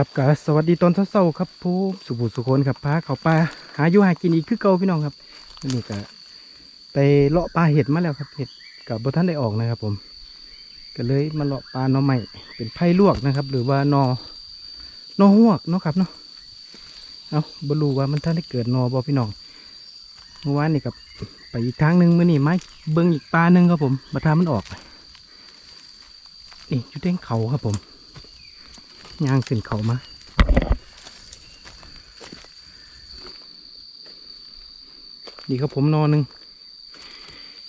ครับก็สวัสดีตอนเช้าๆครับผู้สุภูสุคนครับพาเขาปลาหาอยู่หากินอีกคือเก่าพี่น้องครับนนี้ก็ไปเลาะปลาเห็ดมาแล้วครับเห็ดกับบท่านได้ออกนะครับผมก็เลยมาเลาะปลาหน่อใหม่เป็นไผ่ลวกนะครับ หรือว่านอนอหวกเนาะครับเนาะเอาบรูว่ามันท่านได้เกิดนอบ่พี่น้องเมื่อวานนี่กับไปอีกทางหนึ่งมื่อนี่ไม้เบิ้งอีกปลาหนึ่งครับผมมาทามันออกนี่อยู่เด้งเขาครับผม ย่างขึ้นเขามานี่ครับผมนอนหนึ่ง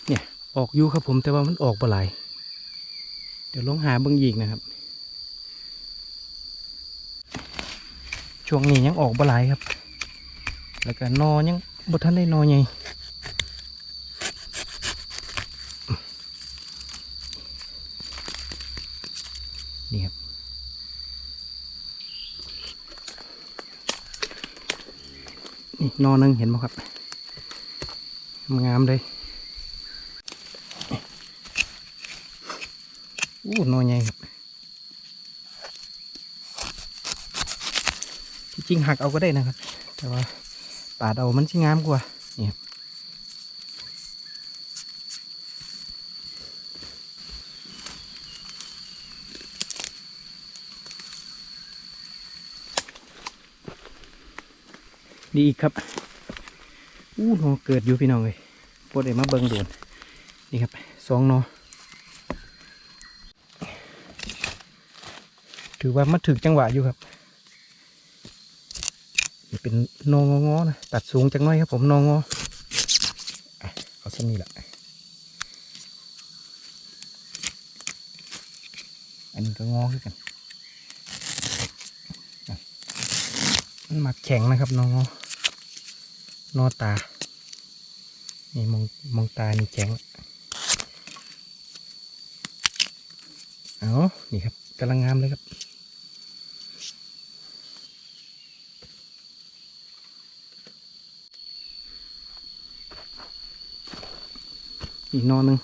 เนี่ยออกอยู่ครับผมแต่ว่ามันออกปลายเดี๋ยวลองหาเบิ่งอีกนะครับ ช่วงนี้ยังออกปลายครับ แล้วก็นอยังบทันได้นอใหญ่นี่ครับ นอนนึงเห็นไหมครับ งามเลยอู้นอนใหญ่ครับจริงหักเอาก็ได้นะครับ แต่ว่าปาดเอามันชิงามกว่านี่ย ดีครับ อู้หนอเกิดอยู่พี่น้องเลยปวดเอ็มาเบิงโดนนี่ครับสองนอถือว่ามาถึงจังหวะอยู่ครับนี่เป็นนองงอนะตัดสูงจังน้อยครับผมนองออะเอาส้นนี้แหละอันนี้ก็งอขึ้นกันมันมาแข็งนะครับนองอ นอตา นี่มองมองตา นี่แจ้งเอานี่ครับกำลังงามเลยครับ อีกนอนหนึ่ง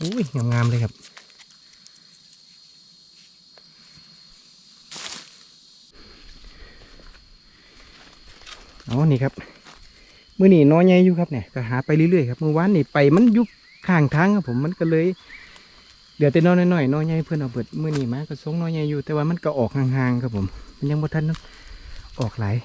อุ้ยงามๆเลยครับเอนี่ครับ มือนี่น้อยใหญ่อยู่ครับเนี่ย ก็หาไปเรื่อยๆครับเมื่อวานนี่ไปมันยุบข้างทางครับผม มันก็เลยเดี๋ยวแต่น้อยๆน้อยน้อยใหญ่เพื่อนเอาเปิดมือนี่มาก็ทรงน้อยใหญ่อยู่ แต่ว่ามันก็ออกห่างๆครับผม มันยังบ่ทันออกหลาย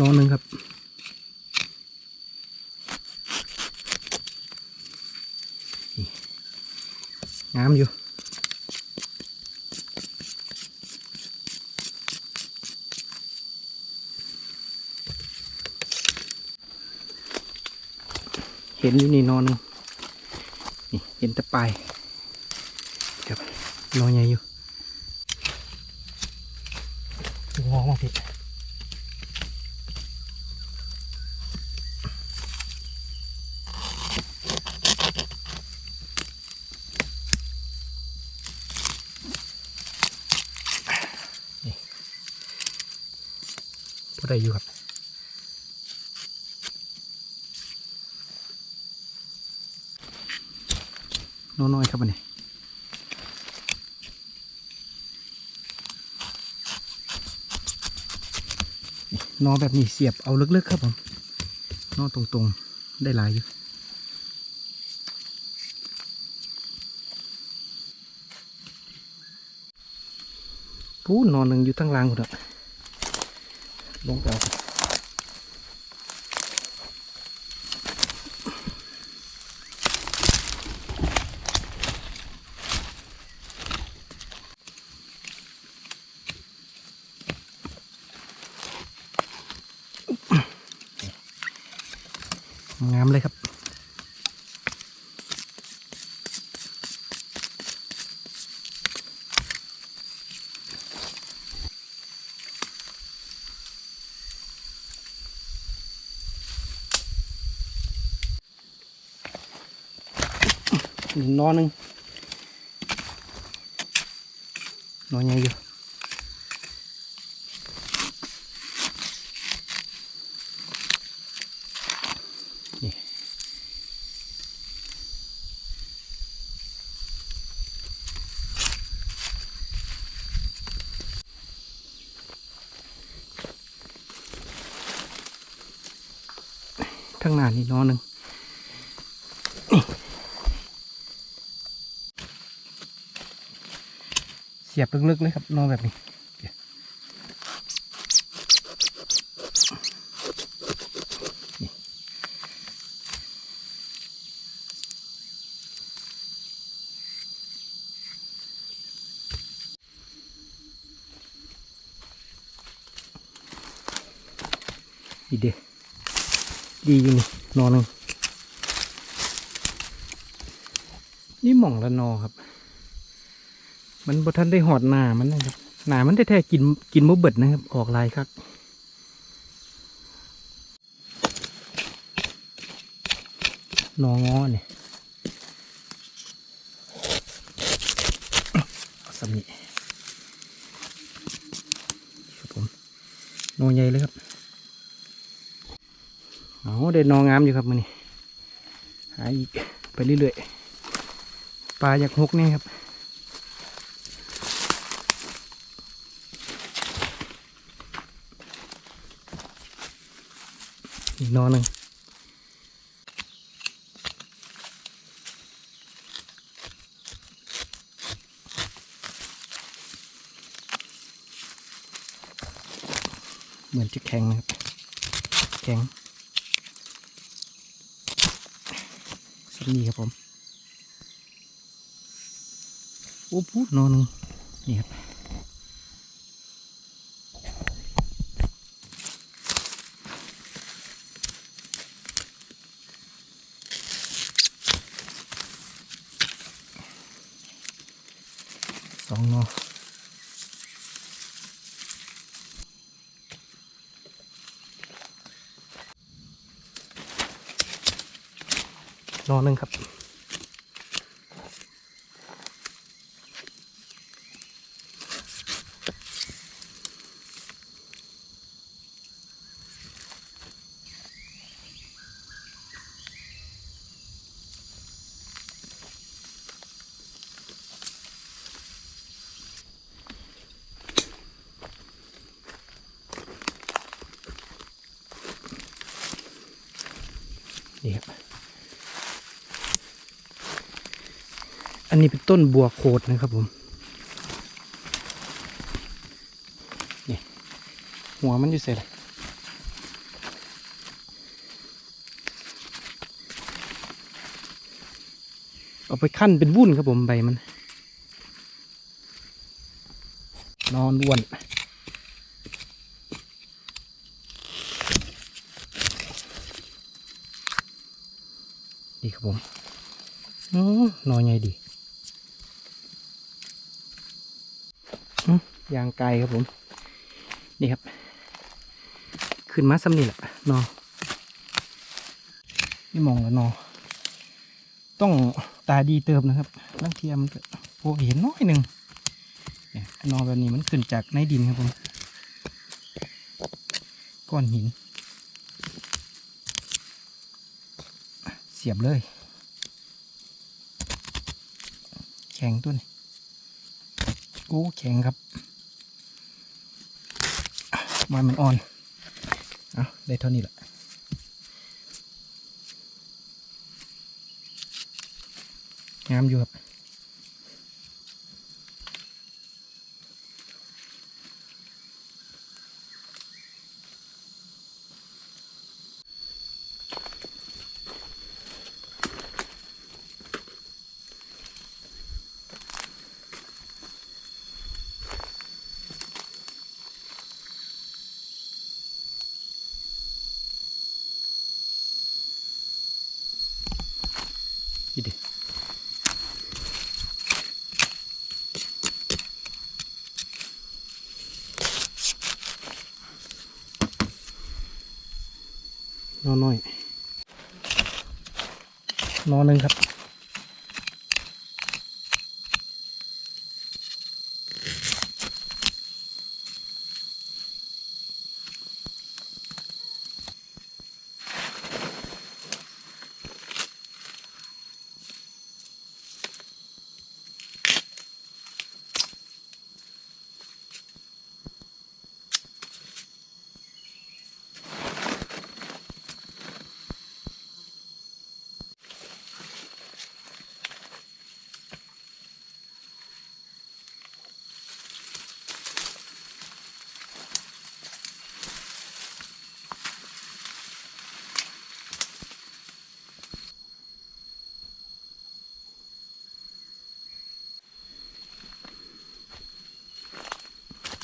นอนหนึ่งครับ งามอยู่เห็นอยู่นี่นอนหนึ่งนี่เห็นต่ปายครับนอนใหญ่อยู่งอมาผิด พอ ได้อยู่ครับน้อยๆครับอันนี้นี่นอแบบนี้เสียบเอาลึกๆครับผมนอตรงๆได้หลายอยู่ปูนอนหนึ่งอยู่ทั้งล่างหมดอะ ลงไปเอาครับ งามเลยครับ อีก นอนหนึ่งนอนใหญ่อยู่นี่ข้างหน้านี่นอนหนึ่ง สียบลึกๆเลยครับนอนแบบนี้ดีเด้ดีอยู่นี่นอนหนึ่งนี่หม่องละนอครับ มันบทันได้หอดหนามันนะครับหนามันแท้ๆกินกินมเบิดนะครับ ออกลายครับนองอเนี่ยเอาสำนีครับผมนองใหญ่เลยครับเอาได้นองามอยู่ครับมันนี่หาอีกไปเรื่อยๆปลาอยากหกนี่ครับ นอนหนึ่งเหมือนจะแข็งนะครับ แข็งสักนี้ครับผม โอ้พูดนอนหนึ่งนี่ครับ สองนอรอหนึ่งครับ นี้เป็นต้นบัวโคดนะครับผมนี่หัวมันอยู่เสร็จเอาไปขั้นเป็นวุ้นครับผมใบมัน นอนวนดีครับผมอืมนอนใหญ่ดีอืม ยางไกลครับผม นี่ครับ ขึ้นมาซ้ำนี่แหละนอนี่มองแล้วนอต้องตาดีเติมนะครับลังเทียมนก็โอเห็นน้อยหนึ่งนอนอแบบนี้มันขึ้นจากในดินครับผม ก้อนหิน เสียบเลย แข็งตัวนี้โอ้แข็งครับ มันมันอ่อนเอาได้เท่านี้แหละงามอยู่ครับ น นอน้อยนอหนึ่งครับ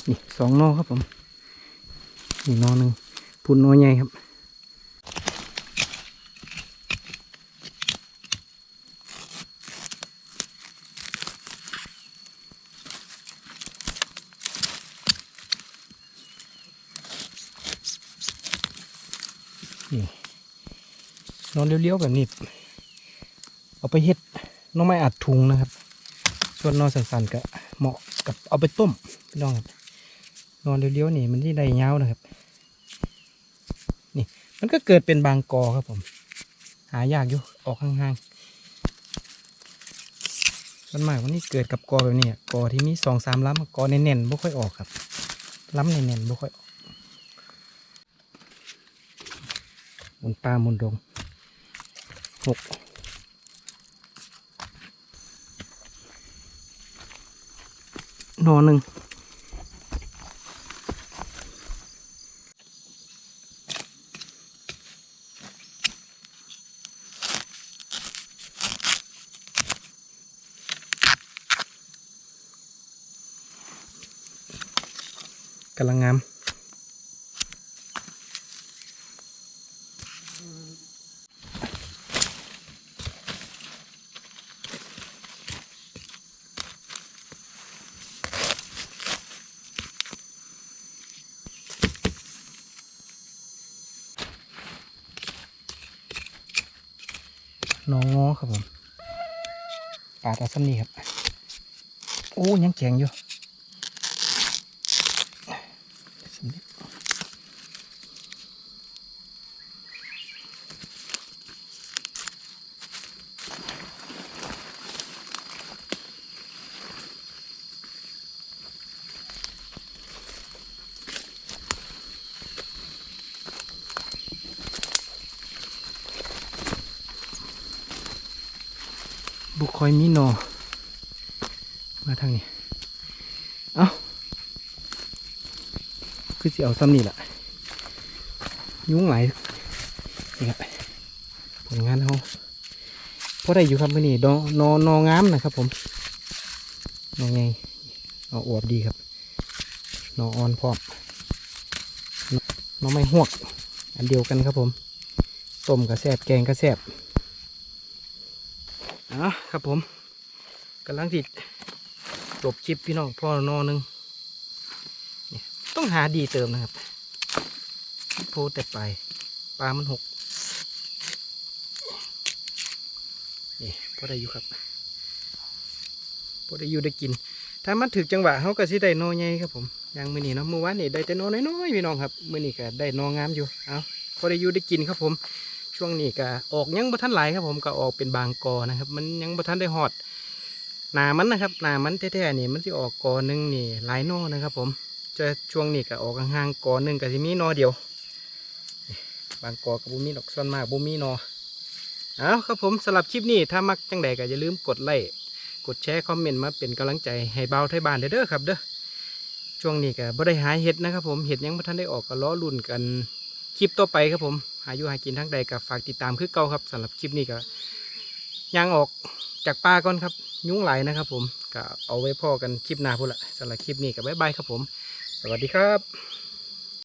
นี่สองนอครับผม นี่นอหนึ่งพุ่นนอใหญ่ครับนี่นอนเลี้ยวๆแบบนี้เอาไปเฮ็ดน้องไม้อัดทุงนะครับ ส่วนนอนสันๆก็เหมาะกับเอาไปต้มพี่น้องครับ นอนเลี้ยวๆนี่มันที่ได้ยานะครับ นี่มันก็เกิดเป็นบางกอครับผม หายากอยู่ออกห่างๆส่วนมากวันนี้เกิดกับกอแบบนี้กอที่มีสองสามล้ำกอแน่นๆไม่ค่อยออกครับ ล้ำแน่นๆไม่ค่อยออกบนป่าบนดงหกนอหนึ่ง น้องง้อครับผมปาดเอาซ้ำนี่ครับ โอ้ยังแข็งอยู่ คอยมีโนมาทางนี้ เอาคือสิเอาซ้ำนี่แหละยุ้งไหลายนี่ครับผลงานเขาพอได้อยู่ครับมื่อนี้ดอนอนองามนะครับ ผมนอไงเอาอวบดีครับนออ่อนพร้อมนนอไม่หวก อันเดียวกันครับผมต้มกระแซบแกงกระแซบ อะครับผมกำลังติดจบชิปพี่น้องพ่อนอหนึ่งนี่ต้องหาดีเติมนะครับ โพแต่ไปปลามันหกนี่พอได้อยู่ครับพอได้อยู่ได้กิน ถ้ามันถึกจังหวะเขาก็สิได้นอใหญ่ครับผมอย่างมือนี้เนาะเมื่อวานนี่ได้แต่นอน้อยๆพี่น้องครับมือนี้ก็ได้นองามอยู่เอาพอได้อยู่ได้กินครับผม ช่วงนี้ก็ออกยังบ่ทันไหลครับผมก็ออกเป็นบางกอนะครับ มันยังบ่ทันได้หอดหนามันนะครับหนามันแท้ๆนี่มันสิออกกอหนึ่งนี่หลายนอนะครับ ผมจะช่วงนี้ก็ออกห่างๆกอหนึ่งก็สิมีนอเดียว บางกอกับบุมีดอกส่วนมากบุมีนอเอาครับผมสำหรับคลิปนี้ถ้ามักจังใดก็อย่าลืมกดไลค์กดแชร์คอมเมนต์มาเป็นกำลังใจให้เบาไทยบ้านเด้อครับเด้อช่วงนี้ก็บ่ได้หาเห็ดนะครับ ผมเห็ดยังบ่ทันได้ออกก็ล้อลุ่นกันคลิปต่อไปครับผม หาอยู่หากินทั้งใดก็ฝากติดตามคือเก่าครับสำหรับคลิปนี้ก็ย่างออกจากป่าก่อนครับ ยุ้งไหลนะครับ ผมก็เอาไว้พ่อกันคลิปหน้าพุ่นละสำหรับคลิปนี้ก็บ๊ายบายครับผม สวัสดีครับ